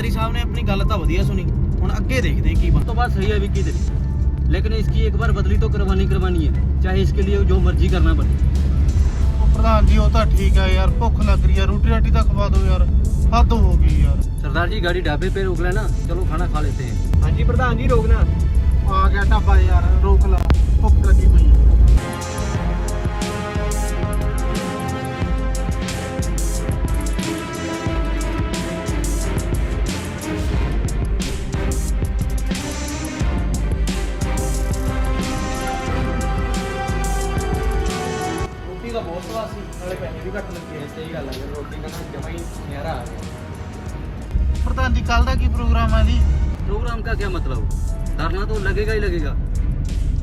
ਨੇ ਆਪਣੀ ਗੱਲ ਤਾਂ ਵਧੀਆ ਸੁਣੀ ਹੁਣ ਅੱਗੇ ਦੇਖਦੇ ਹਾਂ ਕੀ ਬਣਦਾ तो बात सही है विक्की तेरी लेकिन इसकी एक बार बदली तो करवानी करवानी है चाहे इसके लिए जो मर्जी करना पड़े ਉਹ ਪ੍ਰਧਾਨ ਜੀ ਉਹ ਤਾਂ ਠੀਕ ਆ ਯਾਰ ਭੁੱਖ ਲੱਗ ਰਹੀ ਆ ਰੋਟੀ ਰਾਟੀ ਤਾਂ ਖਵਾ ਦਿਓ ਯਾਰ ਹੱਦ ਹੋ ਗਈ ਯਾਰ सरदार जी गाड़ी ढाबे पे रोक लेना चलो खाना खा लेते हैं ਹਾਂਜੀ ਪ੍ਰਧਾਨ ਜੀ ਰੋਕਣਾ ਆ ਗਿਆ ਢਾਬਾ ਯਾਰ ਰੋਕ ਲਾ ਭੁੱਖ ਲੱਗੀ ਪਈ ਆ। क्या मतलब धरना तो लगेगा ही लगेगा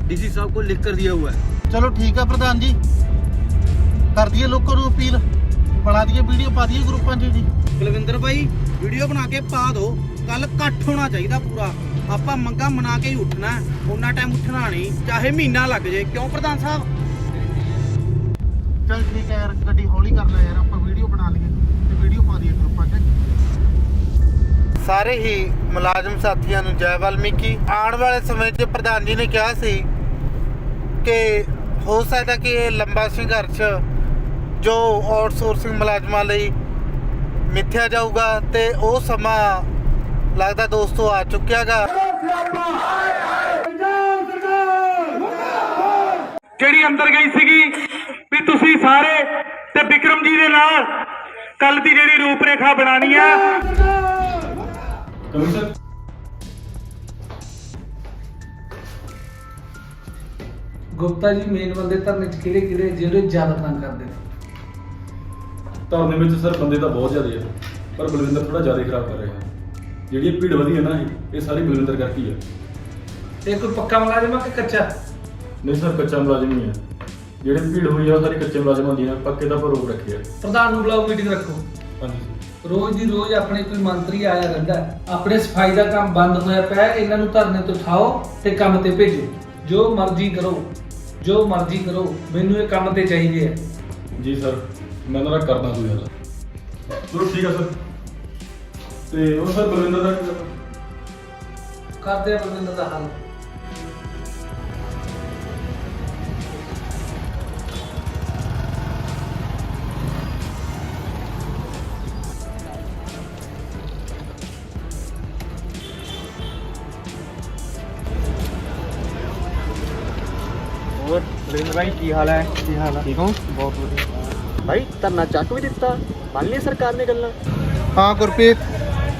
डीसी साहब को लिख कर दिया हुआ है ਚਲੋ ਠੀਕ ਆ ਪ੍ਰਧਾਨ ਜੀ ਕਰ ਦਈਏ ਲੋਕਾਂ ਨੂੰ ਅਪੀਲ ਬਣਾ ਦਈਏ ਵੀਡੀਓ ਪਾ ਦਈਏ ਗਰੁੱਪਾਂ 'ਚ ਜੀ ਕੁਲਵਿੰਦਰ ਭਾਈ ਵੀਡੀਓ ਬਣਾ ਕੇ ਪਾ ਦਿਓ ਕੱਲ ਇਕੱਠ ਹੋਣਾ ਚਾਹੀਦਾ ਪੂਰਾ ਆਪਾਂ ਮੰਗਾ ਮਨਾ ਕੇ ਹੀ ਉੱਠਣਾ ਹੈ। ਉਹਨਾਂ ਟਾਈਮ ਉੱਠਣਾ ਨਹੀਂ ਚਾਹੇ ਮਹੀਨਾ ਲੱਗ ਜੇ ਕਿਉਂ ਪ੍ਰਧਾਨ ਸਾਹਿਬ ਚਲ ਠੀਕ ਹੈ ਯਾਰ ਗੱਡੀ ਹੌਲੀ ਕਰ ਲੈ ਯਾਰ ਆਪਾਂ ਵੀਡੀਓ ਬਣਾ ਲਈਏ ਤੇ ਵੀਡੀਓ ਪਾ ਦਈਏ ਗਰੁੱਪਾਂ 'ਚ ਸਾਰੇ ਹੀ ਮੁਲਾਜ਼ਮ ਸਾਥੀਆਂ ਨੂੰ ਜੈ ਵਾਲਮੀਕੀ। ਆਉਣ ਵਾਲੇ ਸਮੇਂ 'ਚ ਪ੍ਰਧਾਨ ਜੀ ਨੇ ਕਿਹਾ ਸੀ ਕਿ ਹੋ ਸਕਦਾ ਕਿ ਇਹ ਲੰਬਾ ਸੰਘਰਸ਼ ਜੋ ਆਊਟਸੋਰਸਿੰਗ ਮੁਲਾਜ਼ਮਾਂ ਲਈ ਮਿੱਥਿਆ ਜਾਊਗਾ ਤੇ ਉਹ ਸਮਾਂ ਲੱਗਦਾ ਦੋਸਤੋ ਆ ਚੁੱਕਿਆਗਾ। ਜਿਹੜੀ ਅੰਦਰ ਗਈ ਸੀਗੀ? ਵੀ ਤੁਸੀਂ ਸਾਰੇ ਤੇ ਵਿਕਰਮ ਜੀ ਦੇ ਨਾਲ ਕੱਲ ਦੀ ਜਿਹੜੀ ਰੂਪਰੇਖਾ ਬਣਾਣੀ ਆ। ਗੁਪਤਾ ਜੀ ਮੇਨ ਬੰਦੇ ਧਰਨੇ ਚ ਕਿਹੜੇ ਕਿਹੜੇ ਜਿਹੜੇ ਜ਼ਿਆਦਾ ਤੰਗ ਕਰਦੇ? ਨੇ ਧਰਨੇ ਵਿੱਚ ਸਰ ਬੰਦੇ ਤਾਂ ਬਹੁਤ ਜ਼ਿਆਦਾ ਆ ਪਰ ਬਲਵਿੰਦਰ ਥੋੜਾ ਜ਼ਿਆਦਾ ਖਰਾਬ ਕਰ ਰਿਹਾ। ਜਿਹੜੀ ਇਹ ਭੀੜ ਵਧੀ ਹੈ ਨਾ ਇਹ ਇਹ ਸਾਰੀ ਬਲਵਿੰਦਰ ਕਰਕੇ ਹੀ ਇਹ ਕੋਈ ਪੱਕਾ ਮੁਲਾਜ਼ਮ ਆ ਕਿ ਕੱਚਾ? ਨਹੀਂ ਸਰ ਕੱਚਾ ਮੁਲਾਜ਼ਮ ਹੀ ਹੈ ਜਿਹੜੇ ਭੀੜ ਹੋਈ ਆ ਉਹ ਸਾਰੀ ਕੱਚੇ ਮੁਲਾਜ਼ਮਾਂ ਦੀ ਆ ਪੱਕੇ ਦਾ ਪਰ ਰੋਕ ਰੱਖਿਆ ਪ੍ਰਧਾਨ ਨੂੰ ਬੁਲਾਓ ਮੀਟਿੰਗ ਰੱਖੋ। ਹਾਂਜੀ। ਰੋਜ਼ ਦੀ ਰੋਜ਼ ਆਪਣੇ ਕੋਈ ਮੰਤਰੀ ਆਇਆ ਰਹਿੰਦਾ ਹੈ। ਆਪਣੇ ਸਫ਼ਾਈ ਦਾ ਕੰਮ ਬੰਦ ਹੋਇਆ ਪਿਆ ਹੈ, ਇਹਨਾਂ ਨੂੰ ਧਰਨੇ ਤੋਂ ਉਠਾਓ ਤੇ ਕੰਮ ਤੇ ਭੇਜੋ ਜੋ ਮਰਜ਼ੀ ਕਰੋ ਜੋ ਮਰਜ਼ੀ ਕਰੋ ਮੈਨੂੰ ਇਹ ਕੰਮ ਤੇ ਚਾਹੀਦੇ ਆ ਜੀ ਸਰ ਮੈਂ ਦਾ ਕਰਦਾ ਕੋਈ ਗੱਲ ਚਲੋ ਠੀਕ ਆ ਸਰ ਤੇ ਉਹ ਸਰ ਬਲਵਿੰਦਰ ਦਾ ਕੀ ਕਰਨਾ? ਕਰਦੇ ਆ ਬੰਦੇ ਦਾ ਹੱਲ ਭਾਈ ਕੀ ਹਾਲ ਹੈ? ਕੀ ਹਾਲ ਹੈ? ਠੀਕ ਹੋ? ਬਹੁਤ ਵਧੀਆ। ਭਾਈ ਧਰਨਾ ਚੱਕ ਵੀ ਦਿੱਤਾ। ਮੰਨ ਲਈ ਸਰਕਾਰ ਨੇ ਗੱਲਾਂ? ਹਾਂ ਗੁਰਪ੍ਰੀਤ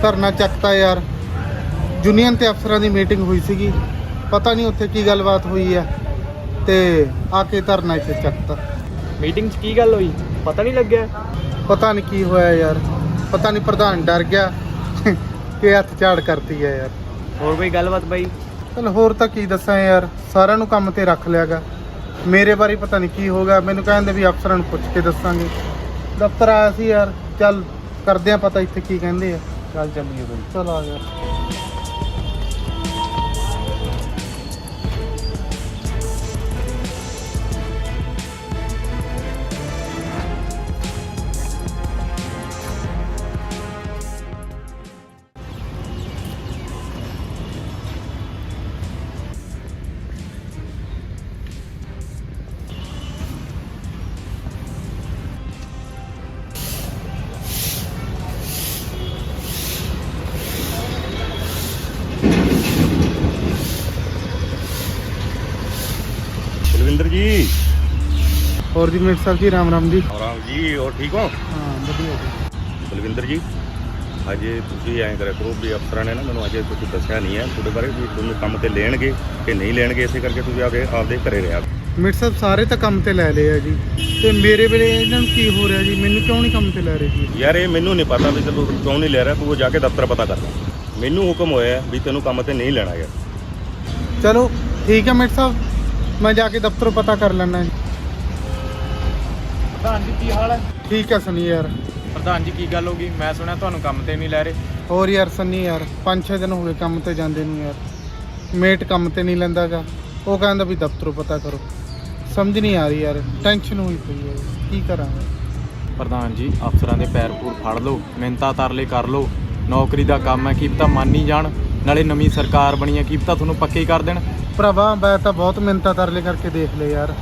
ਧਰਨਾ ਚੱਕਤਾ ਯਾਰ। ਯੂਨੀਅਨ ਤੇ ਅਫਸਰਾਂ ਦੀ ਮੀਟਿੰਗ ਹੋਈ ਸੀਗੀ। ਪਤਾ ਨਹੀਂ ਉੱਥੇ ਕੀ ਗੱਲਬਾਤ ਹੋਈ ਆ ਤੇ ਆ ਕੇ ਧਰਨਾ ਇੱਥੇ ਚੱਕਤਾ। ਮੀਟਿੰਗ 'ਚ ਕੀ ਗੱਲ ਹੋਈ? ਪਤਾ ਨਹੀਂ ਲੱਗਿਆ? ਪਤਾ ਨਹੀਂ ਕੀ ਹੋਇਆ ਯਾਰ। ਪਤਾ ਨਹੀਂ ਪ੍ਰਧਾਨ ਡਰ ਗਿਆ ਕਿ ਹੱਥ ਝਾੜ ਕਰਤੀ ਹੈ ਯਾਰ। ਹੋਰ ਕੋਈ ਗੱਲਬਾਤ ਬਾਈ? ਚਲ ਹੋਰ ਤਾਂ ਕੀ ਦੱਸਾਂ ਯਾਰ। ਸਾਰਿਆਂ ਨੂੰ ਕੰਮ ਤੇ ਰੱਖ ਲਿਆਗਾ ਮੇਰੇ ਬਾਰੇ ਪਤਾ ਨਹੀਂ ਕੀ ਹੋ ਗਿਆ। ਮੈਨੂੰ ਕਹਿੰਦੇ ਵੀ ਅਫਸਰਾਂ ਨੂੰ ਪੁੱਛ ਕੇ ਦੱਸਾਂਗੇ। ਦਫ਼ਤਰ ਆਇਆ ਸੀ ਯਾਰ। ਚੱਲ ਕਰਦੇ ਆ ਪਤਾ ਇੱਥੇ ਕੀ ਕਹਿੰਦੇ ਆ। ਚੱਲ ਚੱਲੀਏ ਬਾਈ ਚਲ ਆ ਗਿਆ ਹੋਰ ਜੀ ਮਿੰਟ ਸਾਹਿਬ ਜੀ ਰਾਮ ਰਾਮ ਜੀ। ਔਰ ਜੀ ਹੋਰ ਠੀਕ ਹੋ? ਹਾਂ ਵਧੀਆ ਜੀ। ਬਲਵਿੰਦਰ ਜੀ ਅਜੇ ਤੁਸੀਂ ਐਂ ਕਰਿਆ ਕਰੋ ਵੀ ਅਫਸਰਾਂ ਨੇ ਨਾ ਮੈਨੂੰ ਅਜੇ ਕੁਝ ਦੱਸਿਆ ਨਹੀਂ ਹੈ। ਤੁਹਾਡੇ ਬਾਰੇ ਵੀ ਤੁਹਾਨੂੰ ਕੰਮ ਤੇ ਲੈਣਗੇ ਕਿ ਨਹੀਂ ਲੈਣਗੇ ਇਸੇ ਕਰਕੇ ਤੁਸੀਂ ਆਪਦੇ ਆਪਦੇ ਘਰੇ ਰਿਹਾ ਮਿੰਟ ਸਾਹਿਬ ਸਾਰੇ ਤਾਂ ਕੰਮ ਤੇ ਲੈ ਲਏ ਆ ਜੀ। ਤੇ ਮੇਰੇ ਵੇਲੇ ਇਹਨਾਂ ਨੂੰ ਕੀ ਹੋ ਰਿਹਾ ਜੀ? ਮੈਨੂੰ ਕਿਉਂ ਨਹੀਂ ਕੰਮ ਤੇ ਲੈ ਰਹੇ ਜੀ? ਯਾਰ ਇਹ ਮੈਨੂੰ ਨਹੀਂ ਪਤਾ ਵੀ ਤੈਨੂੰ ਕਿਉਂ ਨਹੀਂ ਲੈ ਰਿਹਾ ਤੂੰ ਉਹ ਜਾ ਕੇ ਦਫ਼ਤਰ ਪਤਾ ਕਰ ਲੈ। ਮੈਨੂੰ ਹੁਕਮ ਹੋਇਆ ਹੈ ਵੀ ਤੈਨੂੰ ਕੰਮ ਤੇ ਨਹੀਂ ਲੈਣਾ ਯਾਰ। ਚਲੋ ਠੀਕ ਹੈ ਮਿੰਟ ਸਾਹਿਬ। ਮੈਂ ਜਾ ਕੇ ਦਫ਼ਤਰੋਂ ਪਤਾ ਕਰ ਲੈਣਾ ਜੀ। ਪ੍ਰਧਾਨ ਜੀ ਕੀ ਹਾਲ ਹੈ? ਠੀਕ ਹੈ ਸਨੀ ਯਾਰ। ਪ੍ਰਧਾਨ ਜੀ ਕੀ ਗੱਲ ਹੋ ਗਈ? ਮੈਂ ਸੁਣਿਆ ਤੁਹਾਨੂੰ ਕੰਮ ਤੇ ਨਹੀਂ ਲੈ ਰਹੇ। ਹੋਰ ਯਾਰ ਸੰਨੀ ਯਾਰ 5-6 ਦਿਨ ਹੋ ਗਏ ਕੰਮ ਤੇ ਜਾਂਦੇ ਨੂੰ ਯਾਰ। ਮੇਟ ਕੰਮ ਤੇ ਨਹੀਂ ਲੈਂਦਾਗਾ। ਉਹ ਕਹਿੰਦਾ ਵੀ ਦਫ਼ਤਰੋਂ ਪਤਾ ਕਰੋ। ਸਮਝ ਨਹੀਂ ਆ ਰਹੀ ਯਾਰ ਟੈਨਸ਼ਨ ਹੋਈ ਪਈ ਹੈ। ਕੀ ਕਰਾਂਗਾ ਪ੍ਰਧਾਨ ਜੀ ਅਫਸਰਾਂ ਦੇ ਪੈਰ ਪੂਰ ਫੜ ਲਓ ਮਿਹਨਤਾਂ ਤਰਲੇ ਕਰ ਲਓ। ਨੌਕਰੀ ਦਾ ਕੰਮ ਹੈ ਕੀ ਪਤਾ ਮੰਨ ਹੀ ਜਾਣ। ਨਾਲੇ ਨਵੀਂ ਸਰਕਾਰ ਬਣੀ ਹੈ ਕੀ ਪਤਾ ਤੁਹਾਨੂੰ ਪੱਕੇ ਹੀ ਕਰ ਦੇਣ। ਭਰਾਵਾ ਮੈਂ ਤਾਂ ਬਹੁਤ ਮਿੰਨਤਾਂ ਤਰਲੇ ਕਰਕੇ ਦੇਖ ਲਏ ਯਾਰ।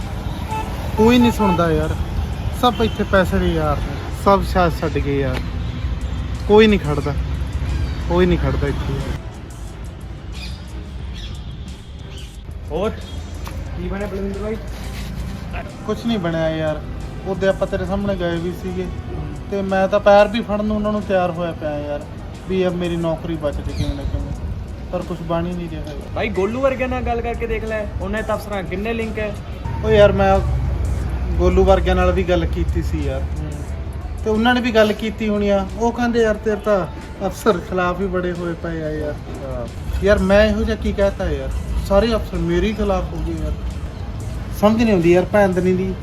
ਕੋਈ ਨਹੀਂ ਸੁਣਦਾ ਯਾਰ। ਸਭ ਇੱਥੇ ਪੈਸੇ ਦੇ ਯਾਰ ਸਭ ਸਾਥ ਛੱਡ ਗਏ ਯਾਰ। ਕੋਈ ਨਹੀਂ ਖੜਦਾ। ਕੋਈ ਨਹੀਂ ਖੜਦਾ ਇੱਥੇ। ਹੋਰ? ਕੀ ਬਣਿਆ ਬਲਵਿੰਦਰ ਭਾਈ ਕੁਝ ਨਹੀਂ ਬਣਿਆ ਯਾਰ। ਉਹਦੇ ਆਪਾਂ ਤੇਰੇ ਸਾਹਮਣੇ ਗਏ ਵੀ ਸੀਗੇ। ਤੇ ਮੈਂ ਤਾਂ ਪੈਰ ਵੀ ਫੜਨ ਨੂੰ ਉਹਨਾਂ ਨੂੰ ਤਿਆਰ ਹੋਇਆ ਪਿਆ ਯਾਰ ਵੀ ਅਬ ਮੇਰੀ ਨੌਕਰੀ ਬਚ ਜੇ ਕਿਵੇਂ ਨਾ ਕਿਵੇਂ। ਪਰ ਕੁਝ ਬਣ ਹੀ ਨਹੀਂ ਰਿਹਾ ਭਾਈ ਗੋਲੂ ਵਰਗੇ ਨਾਲ ਗੱਲ ਕਰਕੇ ਦੇਖ ਲੈ। ਉਹਨੇ ਤਾਂ ਅਫਸਰਾਂ ਕਿੰਨੇ ਲਿੰਕ ਹੈ। ਉਹ ਯਾਰ ਮੈਂ ਗੋਲੂ ਵਰਗਿਆਂ ਨਾਲ ਵੀ ਗੱਲ ਕੀਤੀ ਸੀ ਯਾਰ। ਤੇ ਉਹਨਾਂ ਨੇ ਵੀ ਗੱਲ ਕੀਤੀ ਹੋਣੀ ਆ। ਉਹ ਕਹਿੰਦੇ ਯਾਰ ਤੇਰੇ ਤਾਂ ਅਫਸਰ ਖਿਲਾਫ ਹੀ ਬੜੇ ਹੋਏ ਪਏ ਆ ਯਾਰ। ਯਾਰ ਮੈਂ ਇਹੋ ਜਿਹਾ ਕੀ ਕਹਤਾ ਯਾਰ? ਸਾਰੇ ਅਫਸਰ ਮੇਰੇ ਖਿਲਾਫ ਹੋ ਗਏ ਯਾਰ। ਸਮਝ ਨਹੀਂ ਆਉਂਦੀ ਯਾਰ ਭੈਣ ਦਨੀ ਦੀ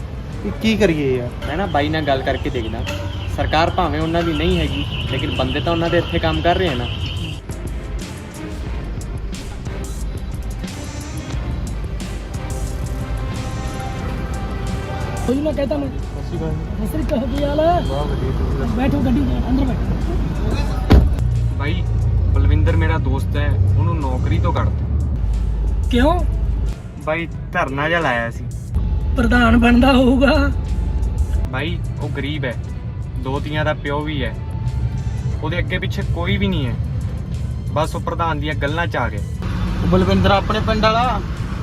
ਵੀ ਕੀ ਕਰੀਏ ਯਾਰ। ਮੈਂ ਨਾ ਬਾਈ ਨਾਲ ਗੱਲ ਕਰਕੇ ਦੇਖਦਾ। ਸਰਕਾਰ ਭਾਵੇਂ ਉਹਨਾਂ ਦੀ ਨਹੀਂ ਹੈਗੀ ਲੇਕਿਨ ਬੰਦੇ ਤਾਂ ਉਹਨਾਂ ਦੇ ਇੱਥੇ ਕੰਮ ਕਰ ਰਹੇ ਆ ਨਾ। ਕੋਈ ਨਾ ਕਹਤਾ ਮੈਂ। ਅਸੀਂ ਕਹਿੰਦੇ ਸਸਰੀ ਕਹ ਕੀ ਹਾਲ ਹੈ ਬਹੁਤ ਵਧੀਆ ਤੁਸੀਂ ਬੈਠੋ ਗੱਡੀ ਦੇ ਅੰਦਰ ਬੈਠੋ। ਭਾਈ ਬਲਵਿੰਦਰ ਮੇਰਾ ਦੋਸਤ ਹੈ ਉਹਨੂੰ ਨੌਕਰੀ ਤੋਂ ਕੱਢ ਦਿੱਤਾ ਕਿਉਂ? ਭਾਈ ਧਰਨਾ ਜਿਹਾ ਲਾਇਆ ਸੀ। ਪ੍ਰਧਾਨ ਬਣਦਾ ਹੋਊਗਾ। ਭਾਈ ਉਹ ਗਰੀਬ ਹੈ। ਦੋ ਤੀਆਂ ਦਾ ਪਿਓ ਵੀ ਹੈ। ਉਹਦੇ ਅੱਗੇ ਪਿੱਛੇ ਕੋਈ ਵੀ ਨਹੀਂ ਹੈ। ਬਸ ਉਹ ਪ੍ਰਧਾਨ ਦੀਆਂ ਗੱਲਾਂ ਚ ਆ ਗਏ ਬਲਵਿੰਦਰ ਆਪਣੇ ਪਿੰਡ ਵਾਲਾ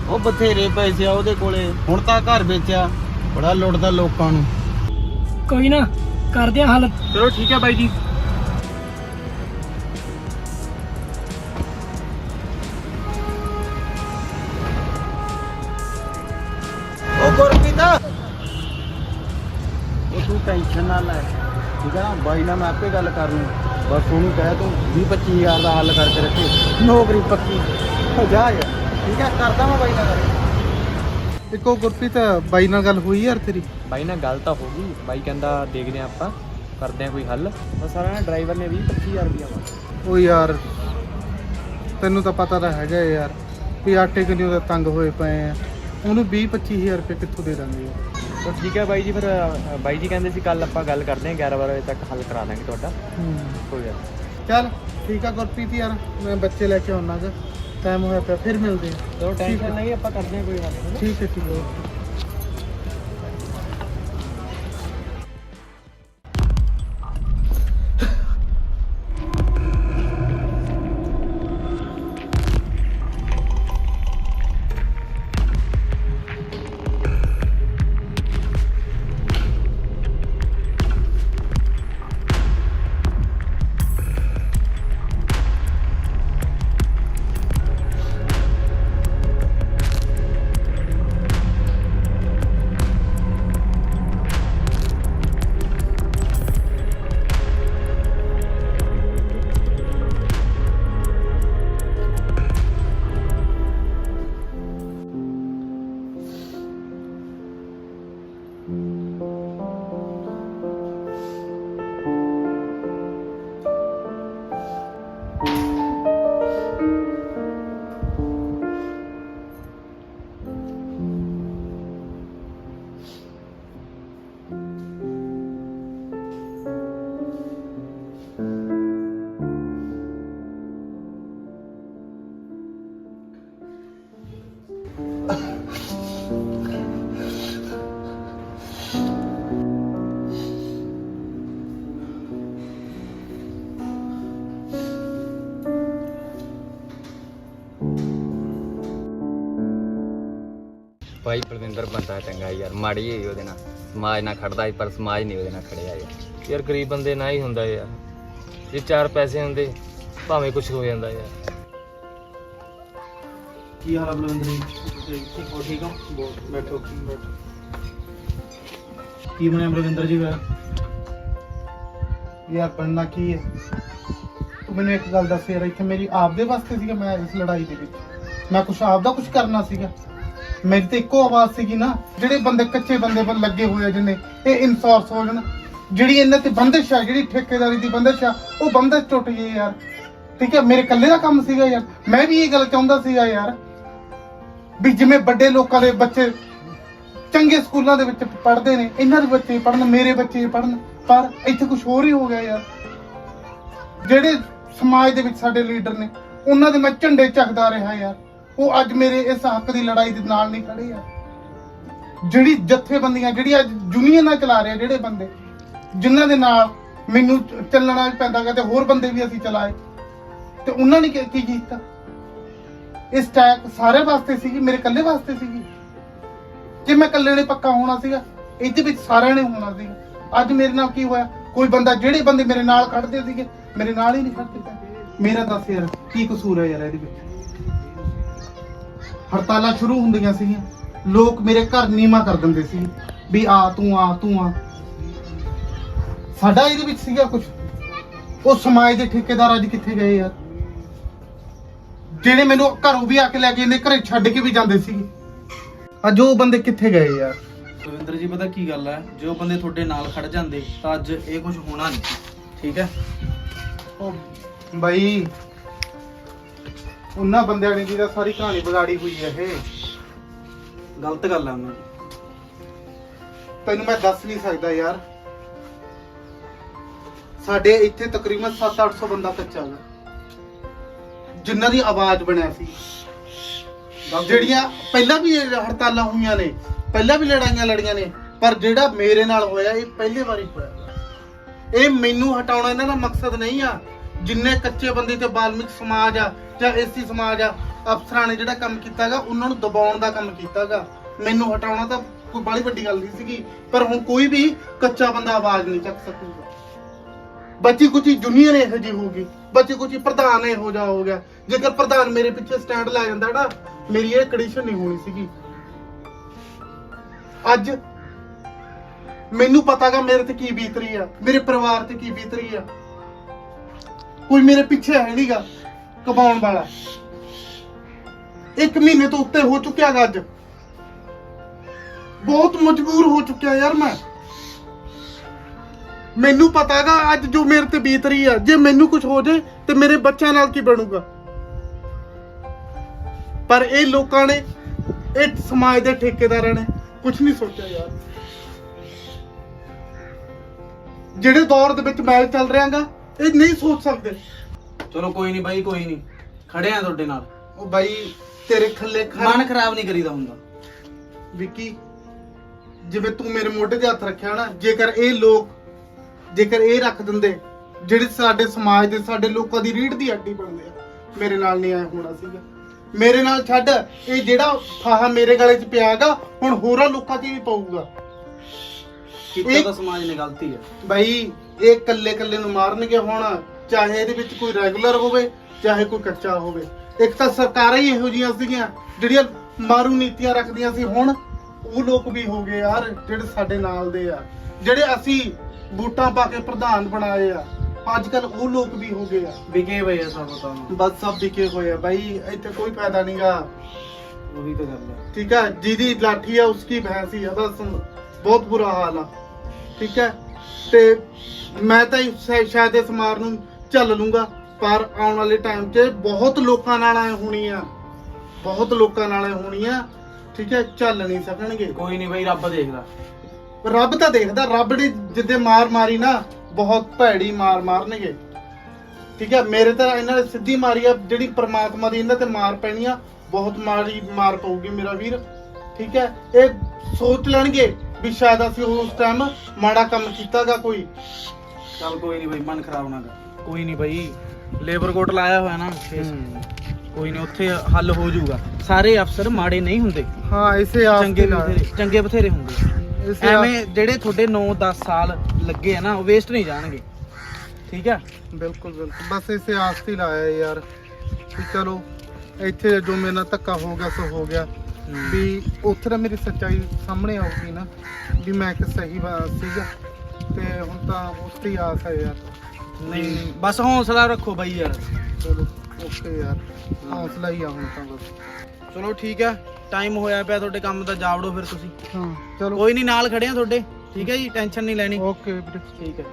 ਉਹ ਬਥੇਰੇ ਪੈਸੇ ਆ ਉਹਦੇ ਕੋਲੇ। ਹੁਣ ਤਾਂ ਘਰ ਵੇਚਿਆ। ਬੜਾ ਲੁੱਟਦਾ ਲੋਕਾਂ ਨੂੰ। ਕੋਈ ਨਾ ਕਰਦੇ ਆ ਹੱਲ ਚਲੋ ਠੀਕ ਹੈ ਬਾਈ ਜੀ। ਉਹ ਗੁਰਪ੍ਰੀਤ। ਉਹ ਤੂੰ ਟੈਨਸ਼ਨ ਨਾ ਲੈ। ਠੀਕ ਹੈ ਨਾ ਬਾਈ ਨਾਲ ਮੈਂ ਆਪੇ ਗੱਲ ਕਰ ਲੂੰ। ਬਸ ਉਹਨੂੰ ਕਹਿ ਤੂੰ 20 25000 ਦਾ ਹੱਲ ਕਰਕੇ ਰੱਖੇ। ਨੌਕਰੀ ਪੱਕੀ। ਹੋ ਜਾ ਯਾਰ। ਠੀਕ ਹੈ ਕਰਦਾ ਮੈਂ ਬਾਈ ਨਾਲ ਗੱਲ। ਇੱਕੋ ਗੁਰਪ੍ਰੀਤ ਬਾਈ ਨਾਲ ਗੱਲ ਹੋਈ ਯਾਰ ਤੇਰੀ? ਬਾਈ ਨਾਲ ਗੱਲ ਤਾਂ ਹੋ ਗਈ। ਬਾਈ ਕਹਿੰਦਾ ਦੇਖਦੇ ਆ ਆਪਾਂ ਕਰਦੇ ਆ ਕੋਈ ਹੱਲ। ਬਸ ਸਾਰਾ ਨਾ ਡਰਾਈਵਰ ਨੇ 20 25000 ਰੁਪਇਆ ਮੰਗਿਆ। ਉਹ ਯਾਰ ਤੈਨੂੰ ਤਾਂ ਪਤਾ ਤਾਂ ਹੈਗਾ ਯਾਰ ਵੀ ਆਟੇ ਕਿੰਨੇ ਉਹਦਾ ਤੰਗ ਹੋਏ ਪਏ ਆ। ਉਹਨੂੰ 20 25000 ਰੁਪਏ ਕਿੱਥੋਂ ਦੇ ਦਾਂਗੇ ਯਾਰ? ਤਾਂ ਠੀਕ ਹੈ ਬਾਈ ਜੀ ਫਿਰ ਅ, ਬਾਈ ਜੀ ਕਹਿੰਦੇ ਸੀ ਕੱਲ ਆਪਾਂ ਗੱਲ ਕਰਦੇ ਆ 11 12 ਵਜੇ ਤੱਕ ਹੱਲ ਕਰਾ ਦਾਂਗੇ ਤੁਹਾਡਾ। ਕੋਈ ਗੱਲ ਨਹੀਂ। ਚੱਲ ਠੀਕ ਆ ਗੁਰਪ੍ਰੀਤ ਯਾਰ ਮੈਂ ਬੱਚੇ ਲੈ ਕੇ ਆਉਣਾ ਗਾ ਟਾਈਮ ਹੋਇਆ ਪਿਆ ਫਿਰ ਮਿਲਦੇ ਚਲੋ ਟੈਨਸ਼ਨ ਨਹੀਂ ਆਪਾਂ ਕਰਦੇ ਆ ਕੋਈ ਹੈ ਨਾ? ਠੀਕ ਹੈ ਠੀਕ ਹੈ ਭਾਈ ਬਲਵਿੰਦਰ ਬੰਦਾ ਚੰਗਾ ਯਾਰ ਮਾੜੀ ਹੋਈ ਉਹਦੇ ਨਾਲ। ਸਮਾਜ ਨਾਲ ਖੜਦਾ ਸੀ ਪਰ ਸਮਾਜ ਨਹੀਂ ਉਹਦੇ ਨਾਲ ਖੜਿਆ ਯਾਰ। ਯਾਰ ਗਰੀਬ ਬੰਦੇ ਨਾਲ ਹੀ ਹੁੰਦਾ ਯਾਰ। ਜੇ ਚਾਰ ਪੈਸੇ ਹੁੰਦੇ ਭਾਵੇਂ ਕੁਝ ਹੋ ਜਾਂਦਾ ਯਾਰ। ਕੀ ਹਾਲ ਆ ਬਲਵਿੰਦਰ ਜੀ? ਹੋ ਠੀਕ ਹੋ? ਬੈਠੋ ਬੈਠੋ ਕੀ ਬਣਿਆ ਬਲਵਿੰਦਰ ਜੀ ਫਿਰ ਯਾਰ ਬਣਨਾ ਕੀ ਹੈ? ਤੂੰ ਮੈਨੂੰ ਇੱਕ ਗੱਲ ਦੱਸ ਯਾਰ ਇੱਥੇ ਮੇਰੀ ਆਪਦੇ ਵਾਸਤੇ ਸੀਗਾ ਮੈਂ ਇਸ ਲੜਾਈ ਦੇ ਵਿੱਚ। ਮੈਂ ਕੁਛ ਆਪਦਾ ਕੁਛ ਕਰਨਾ ਸੀਗਾ। ਮੇਰੀ ਤੇ ਇੱਕੋ ਆਵਾਜ਼ ਸੀਗੀ ਨਾ, ਜਿਹੜੇ ਬੰਦੇ ਕੱਚੇ ਬੰਦੇ ਪਰ ਲੱਗੇ ਹੋਏ ਆ ਜਿੰਨੇ, ਇਹ ਇਨਸੋਰਸ ਹੋ ਜਾਣ। ਜਿਹੜੀ ਇਹਨਾਂ ਤੇ ਬੰਦਿਸ਼ ਆ, ਜਿਹੜੀ ਠੇਕੇਦਾਰੀ ਦੀ ਬੰਦਿਸ਼ ਆ, ਉਹ ਬੰਦਿਸ਼ ਟੁੱਟ ਗਈ ਯਾਰ। ਠੀਕ ਹੈ ਮੇਰੇ ਇਕੱਲੇ ਦਾ ਕੰਮ ਸੀਗਾ ਯਾਰ। ਮੈਂ ਵੀ ਇਹ ਗੱਲ ਚਾਹੁੰਦਾ ਸੀਗਾ ਯਾਰ ਵੀ ਜਿਵੇਂ ਵੱਡੇ ਲੋਕਾਂ ਦੇ ਬੱਚੇ ਚੰਗੇ ਸਕੂਲਾਂ ਦੇ ਵਿੱਚ ਪੜ੍ਹਦੇ ਨੇ, ਇਹਨਾਂ ਦੇ ਬੱਚੇ ਪੜ੍ਹਨ, ਮੇਰੇ ਬੱਚੇ ਪੜ੍ਹਨ, ਪਰ ਇੱਥੇ ਕੁਝ ਹੋਰ ਹੀ ਹੋ ਗਿਆ ਯਾਰ। ਜਿਹੜੇ ਸਮਾਜ ਦੇ ਵਿੱਚ ਸਾਡੇ ਲੀਡਰ ਨੇ, ਉਹਨਾਂ ਦੇ ਮੈਂ ਝੰਡੇ ਚੱਕਦਾ ਰਿਹਾ ਯਾਰ। ਉਹ ਅੱਜ ਮੇਰੇ ਇਸ ਹੱਕ ਦੀ ਲੜਾਈ ਦੇ ਨਾਲ ਨਹੀਂ ਖੜੇ ਆ। ਜਿਹੜੀ ਜਥੇਬੰਦੀਆਂ, ਜਿਹੜੀ ਅੱਜ ਯੂਨੀਅਨਾਂ ਚਲਾ ਰਹੇ ਜਿਹੜੇ ਬੰਦੇ, ਜਿਨ੍ਹਾਂ ਦੇ ਨਾਲ ਮੈਨੂੰ ਚੱਲਣਾ ਵੀ ਤੇ ਹੋਰ ਬੰਦੇ ਵੀ ਅਸੀਂ ਚਲਾਏ। ਤੇ ਉਹਨਾਂ ਨੇ ਕੀ ਕੀਤਾ? ਇਸ ਟੈਕ ਸਾਰੇ ਵਾਸਤੇ ਸੀਗੀ, ਮੇਰੇ ਇਕੱਲੇ ਵਾਸਤੇ ਸੀਗੀ। ਜੇ ਮੈਂ ਇਕੱਲੇ ਨੇ ਪੱਕਾ ਹੋਣਾ ਸੀਗਾ, ਇਹਦੇ ਵਿੱਚ ਸਾਰਿਆਂ ਨੇ ਹੋਣਾ ਸੀਗਾ। ਅੱਜ ਮੇਰੇ ਨਾਲ ਕੀ ਹੋਇਆ? ਕੋਈ ਬੰਦਾ, ਜਿਹੜੇ ਬੰਦੇ ਮੇਰੇ ਨਾਲ ਖੜਦੇ ਸੀਗੇ, ਮੇਰੇ ਨਾਲ ਹੀ ਨਹੀਂ ਖੜਦੇ। ਮੇਰਾ ਦੱਸ ਯਾਰ ਕੀ ਕਸੂਰ ਹੈ ਯਾਰ ਇਹਦੇ ਵਿੱਚ? ਹੜਤਾਲਾਂ ਸ਼ੁਰੂ ਹੁੰਦੀਆਂ ਸੀਗੀਆਂ। ਲੋਕ ਮੇਰੇ ਘਰ ਨੀਮਾ ਕਰ ਦਿੰਦੇ ਸੀ ਵੀ ਆ ਤੂੰ ਆ ਤੂੰ ਆ। ਸਾਡਾ ਇਹਦੇ ਵਿੱਚ ਸੀਗਾ ਕੁਝ ਉਹ ਸਮਾਜ ਦੇ ਠੇਕੇਦਾਰ ਅੱਜ ਕਿੱਥੇ ਗਏ ਯਾਰ ਜਿਹੜੇ ਮੈਨੂੰ ਘਰੋਂ ਵੀ ਆ ਕੇ ਲੈ ਕੇ ਜਾਂਦੇ ਘਰੇ ਛੱਡ ਕੇ ਵੀ ਜਾਂਦੇ ਸੀ ਅੱਜ ਉਹ ਬੰਦੇ ਕਿੱਥੇ ਗਏ ਯਾਰ ਰਵਿੰਦਰ ਜੀ ਪਤਾ ਕੀ ਗੱਲ ਹੈ ਜੋ ਬੰਦੇ ਤੁਹਾਡੇ ਨਾਲ ਖੜ ਜਾਂਦੇ ਤਾਂ ਅੱਜ ਇਹ ਕੁਝ ਹੋਣਾ ਨਹੀਂ। ਠੀਕ ਹੈ? ਉਹ ਬਾਈ ਉਹਨਾਂ ਬੰਦਿਆਂ ਨੇ ਜਿਹਦਾ ਸਾਰੀ ਕਹਾਣੀ ਵਿਗਾੜੀ ਹੋਈ ਹੈ ਇਹ। ਗਲਤ ਗੱਲ ਹੈ ਉਹਨਾਂ ਦੀ। ਤੈਨੂੰ ਮੈਂ ਦੱਸ ਨਹੀਂ ਸਕਦਾ ਯਾਰ। ਸਾਡੇ ਇੱਥੇ ਤਕਰੀਬਨ 7-800 ਬੰਦਾ ਕੱਚਾ ਹੈ ਜਿਨ੍ਹਾਂ ਦੀ ਆਵਾਜ਼ ਬਣਿਆ ਸੀ। ਜਿਹੜੀਆਂ ਪਹਿਲਾਂ ਵੀ ਇਹ ਹੜਤਾਲਾਂ ਹੋਈਆਂ ਨੇ ਪਹਿਲਾਂ ਵੀ ਲੜਾਈਆਂ ਲੜੀਆਂ ਨੇ ਪਰ ਜਿਹੜਾ ਮੇਰੇ ਨਾਲ ਹੋਇਆ ਇਹ ਪਹਿਲੀ ਵਾਰੀ ਹੋਇਆ। ਇਹ ਮੈਨੂੰ ਹਟਾਉਣਾ ਇਹਨਾਂ ਦਾ ਮਕਸਦ ਨਹੀਂ ਆ। ਜਿੰਨੇ ਕੱਚੇ ਬੰਦੇ ਤੇ ਬਾਲਮਿਕ ਸਮਾਜ ਆ ਜਾਂ ਐਸੀ ਸਮਾਜ ਆ, ਅਫਸਰਾਂ ਨੇ ਜਿਹੜਾ ਕੰਮ ਕੀਤਾਗਾ, ਉਹਨਾਂ ਨੂੰ ਦਬਾਉਣ ਦਾ ਕੰਮ ਕੀਤਾਗਾ। ਮੈਨੂੰ ਹਟਾਉਣਾ ਤਾਂ ਕੋਈ ਬੜੀ ਵੱਡੀ ਗੱਲ ਨਹੀਂ ਸੀਗੀ, ਪਰ ਹੁਣ ਕੋਈ ਵੀ ਕੱਚਾ ਬੰਦਾ ਆਵਾਜ਼ ਨਹੀਂ ਚੱਕ ਸਕੂਗਾ। ਬੱਚੀ ਕੁਚੀ ਜੂਨੀਅਰ ਇਹੋ ਜਿਹੀ ਹੋਊਗੀ, ਬੱਚੀ ਕੁਚੀ ਪ੍ਰਧਾਨ ਇਹੋ ਜਿਹਾ ਹੋ ਗਿਆ। ਜੇਕਰ ਪ੍ਰਧਾਨ ਮੇਰੇ ਪਿੱਛੇ ਸਟੈਂਡ ਲੈ ਜਾਂਦਾ ਨਾ, ਮੇਰੀ ਇਹ ਕੰਡੀਸ਼ਨ ਨਹੀਂ ਹੋਣੀ ਸੀਗੀ। ਅੱਜ ਮੈਨੂੰ ਪਤਾਗਾ ਮੇਰੇ ਤੇ ਕੀ ਬੀਤ ਰਹੀ ਆ, ਮੇਰੇ ਪਰਿਵਾਰ ਤੇ ਕੀ ਬੀਤ ਰਹੀ ਆ। ਕੋਈ ਮੇਰੇ ਪਿੱਛੇ ਹੈ ਨਹੀਂਗਾ ਕਮਾਉਣ ਵਾਲਾ। ਇੱਕ ਮਹੀਨੇ ਤੋਂ ਉੱਤੇ ਹੋ ਚੁੱਕਿਆ ਗਾ ਅੱਜ। ਬਹੁਤ ਮਜਬੂਰ ਹੋ ਚੁੱਕਿਆ ਯਾਰ ਮੈਂ। ਮੈਨੂੰ ਪਤਾ ਪਤਾਗਾ ਅੱਜ ਜੋ ਮੇਰੇ ਤੇ ਬੀਤ ਰਹੀ ਆ, ਜੇ ਮੈਨੂੰ ਕੁਝ ਹੋ ਜੇ ਤੇ ਮੇਰੇ ਬੱਚਿਆਂ ਨਾਲ ਕੀ ਬਣੂਗਾ। ਪਰ ਇਹ ਲੋਕਾਂ ਨੇ, ਇਹ ਸਮਾਜ ਦੇ ਠੇਕੇਦਾਰਾਂ ਨੇ ਕੁਝ ਨਹੀਂ ਸੋਚਿਆ ਯਾਰ। ਜਿਹੜੇ ਦੌਰ ਦੇ ਵਿੱਚ ਮੈਲ ਚੱਲ ਰਿਹਾਗਾ ਇਹ ਨਹੀਂ ਸੋਚ ਸਕਦੇ। ਚਲੋ ਕੋਈ ਨਹੀਂ ਬਾਈ ਕੋਈ ਨਹੀਂ। ਖੜੇ ਆ ਤੁਹਾਡੇ ਨਾਲ। ਉਹ ਬਾਈ ਤੇਰੇ ਖੱਲੇ ਮਨ ਖਰਾਬ ਨਹੀਂ ਕਰੀਦਾ ਹੁੰਦਾ। ਵਿੱਕੀ ਜਿਵੇਂ ਤੂੰ ਮੇਰੇ ਮੋਢੇ ਤੇ ਹੱਥ ਰੱਖਿਆ ਨਾ ਜੇਕਰ ਇਹ ਲੋਕ ਜੇਕਰ ਇਹ ਰੱਖ ਦਿੰਦੇ ਜਿਹੜੇ ਸਾਡੇ ਸਮਾਜ ਦੇ ਸਾਡੇ ਲੋਕਾਂ ਦੀ ਰੀੜ ਦੀ ਹੱਡੀ ਬਣਦੇ ਆ ਮੇਰੇ ਨਾਲ ਨਹੀਂ ਆਇਆ ਹੋਣਾ ਸੀਗਾ। ਮੇਰੇ ਨਾਲ ਛੱਡ ਇਹ ਜਿਹੜਾ ਫਾਹਾ ਮੇਰੇ ਗਲੇ 'ਚ ਪਿਆਗਾ ਹੁਣ ਹੋਰਾਂ ਲੋਕਾਂ 'ਚ ਵੀ ਪਊਗਾ। ਕੀਤਾ ਇਹ- ਤਾਂ ਸਮਾਜ ਨੇ ਗਲਤੀ ਹੈ ਬਾਈ ਇਹ ਕੱਲੇ ਕੱਲੇ ਨੂੰ ਮਾਰਨਗੇ ਹੁਣ ਚਾਹੇ ਇਹਦੇ ਵਿੱਚ ਕੋਈ ਰੈਗੂਲਰ ਹੋਵੇ ਚਾਹੇ ਕੋਈ ਕੱਚਾ ਹੋਵੇ। ਇੱਕ ਤਾਂ ਸਰਕਾਰਾਂ ਹੀ ਇਹੋ ਜਿਹੀਆਂ ਸੀਗੀਆਂ ਜਿਹੜੀਆਂ ਮਾਰੂ ਨੀਤੀਆਂ ਰੱਖਦੀਆਂ ਸੀ। ਹੁਣ ਉਹ ਲੋਕ ਵੀ ਹੋ ਗਏ ਯਾਰ ਜਿਹੜੇ ਸਾਡੇ ਨਾਲ ਦੇ ਆ। ਜਿਹੜੇ ਅਸੀਂ ਬੂਟਾਂ ਪਾ ਕੇ ਪ੍ਰਧਾਨ ਬਣਾਏ ਆ। ਅੱਜ ਕੱਲ ਉਹ ਲੋਕ ਵੀ ਹੋ ਗਏ ਆ। ਵਿਕੇ ਪਏ ਆ ਸਭ ਤਾਂ। ਬਸ ਸਭ ਵਿਕੇ ਹੋਏ ਆ। ਬਾਈ ਇੱਥੇ ਕੋਈ ਫਾਇਦਾ ਨਹੀਂਗਾ ਉਹੀ ਤਾਂ ਗੱਲ ਹੈ ਠੀਕ ਹੈ ਜਿਹਦੀ ਲਾਠੀ ਆ ਉਸकी ਭੈਂਸੀ ਆ। ਬਸ ਬਹੁਤ ਬੁਰਾ ਹਾਲ ਆ। ਠੀਕ ਹੈ? ਤੇ ਮੈਂ ਤਾਂ ਇਸ- ਸ਼ਾਇਦ ਇਸ ਮਾਰ ਨੂੰ ਚੱਲ ਲੂੰਗਾ ਪਰ ਆਉਣ ਵਾਲੇ ਟਾਈਮ 'ਚ ਬਹੁਤ ਲੋਕਾਂ ਨਾਲ ਐ ਹੋਣੀ ਆ। ਬਹੁਤ ਲੋਕਾਂ ਨਾਲ ਐ ਹੋਣੀ ਆ ਠੀਕ ਹੈ? ਚੱਲ ਨਹੀਂ ਸਕਣਗੇ। ਕੋਈ ਨਹੀਂ ਬਾਈ ਰੱਬ ਦੇਖਦਾ। ਰੱਬ ਤਾਂ ਦੇਖਦਾ ਰੱਬ ਨੇ ਜਿੱਦੇ ਮਾਰ ਮਾਰੀ ਨਾ ਬਹੁਤ ਭੈੜੀ ਮਾਰ ਮਾਰਨਗੇ। ਠੀਕ ਹੈ? ਮੇਰੇ ਤਾਂ ਇਹਨਾਂ ਨੇ ਸਿੱਧੀ ਮਾਰੀ ਆ ਜਿਹੜੀ ਪ੍ਰਮਾਤਮਾ ਦੀ ਇਹਨਾਂ ਤੇ ਮਾਰ ਪੈਣੀ ਆ ਬਹੁਤ ਮਾੜੀ ਮਾਰ ਪਊਗੀ ਮੇਰਾ ਵੀਰ। ਠੀਕ ਹੈ? ਇਹ ਸੋਚ ਲੈਣਗੇ। ਵੀ ਸ਼ਾਇਦ ਅਸੀਂ ਉਸ ਟਾਈਮ ਮਾੜਾ ਕੰਮ ਕੀਤਾਗਾ ਕੋਈ। ਚੱਲ ਕੋਈ ਨਹੀਂ ਬਾਈ ਮਨ ਖਰਾਬ ਨਾ ਕਰ। ਕੋਈ ਨਹੀਂ ਬਾਈ ਲੇਬਰ ਕੋਟ ਲਾਇਆ ਹੋਇਆ ਨਾ। ਕੋਈ ਨਹੀਂ ਉੱਥੇ ਹੱਲ ਹੋ ਜਾਊਗਾ। ਸਾਰੇ ਅਫਸਰ ਮਾੜੇ ਨਹੀਂ ਹੁੰਦੇ। ਹਾਂ ਇਸੇ ਆਸ ਚੰਗੇ ਬਥੇਰੇ ਚੰਗੇ ਬਥੇਰੇ ਹੁੰਦੇ। ਐਵੇਂ ਜਿਹੜੇ ਤੁਹਾਡੇ 9-10 ਸਾਲ ਲੱਗੇ ਆ ਨਾ ਉਹ ਵੇਸਟ ਨਹੀਂ ਜਾਣਗੇ। ਠੀਕ ਆ? ਬਿਲਕੁਲ ਬਿਲਕੁਲ। ਬਸ ਇਸੇ ਆਸ ਤੇ ਲਾਇਆ ਯਾਰ। ਵੀ ਚਲੋ ਇੱਥੇ ਜੋ ਮੇਰੇ ਨਾਲ ਧੱਕਾ ਹੋ ਗਿਆ ਸੋ ਹੋ ਗਿਆ। ਵੀ ਉੱਥੇ ਤਾਂ ਮੇਰੀ ਸੱਚਾਈ ਸਾਹਮਣੇ ਆਊਗੀ ਨਾ ਵੀ ਮੈਂ ਕਿ ਸਹੀ ਵਾ- ਸੀਗਾ ਤੇ ਹੁਣ ਤਾਂ ਉਸ ਤੇ ਹੀ ਆਸ ਹੈ ਯਾਰ। ਨਹੀਂ ਬਸ ਹੌਸਲਾ ਰੱਖੋ ਬਾਈ ਯਾਰ। ਚਲੋ ਓਕੇ ਯਾਰ ਹੌਸਲਾ ਹੀ ਆ ਹੁਣ ਤਾਂ ਬਸ। ਚਲੋ ਠੀਕ ਆ ਟਾਈਮ ਹੋਇਆ ਪਿਆ ਤੁਹਾਡੇ ਕੰਮ ਦਾ ਜਾਵੜੋ ਫਿਰ ਤੁਸੀਂ। ਹਾਂ ਚਲੋ। ਕੋਈ ਨਹੀਂ ਨਾਲ ਖੜੇ ਆ ਤੁਹਾਡੇ ਠੀਕ ਹੈ ਜੀ ਟੈਨਸ਼ਨ ਨਹੀਂ ਲੈਣੀ। ਓਕੇ ਵੀਰੇ। ਠੀਕ ਹੈ।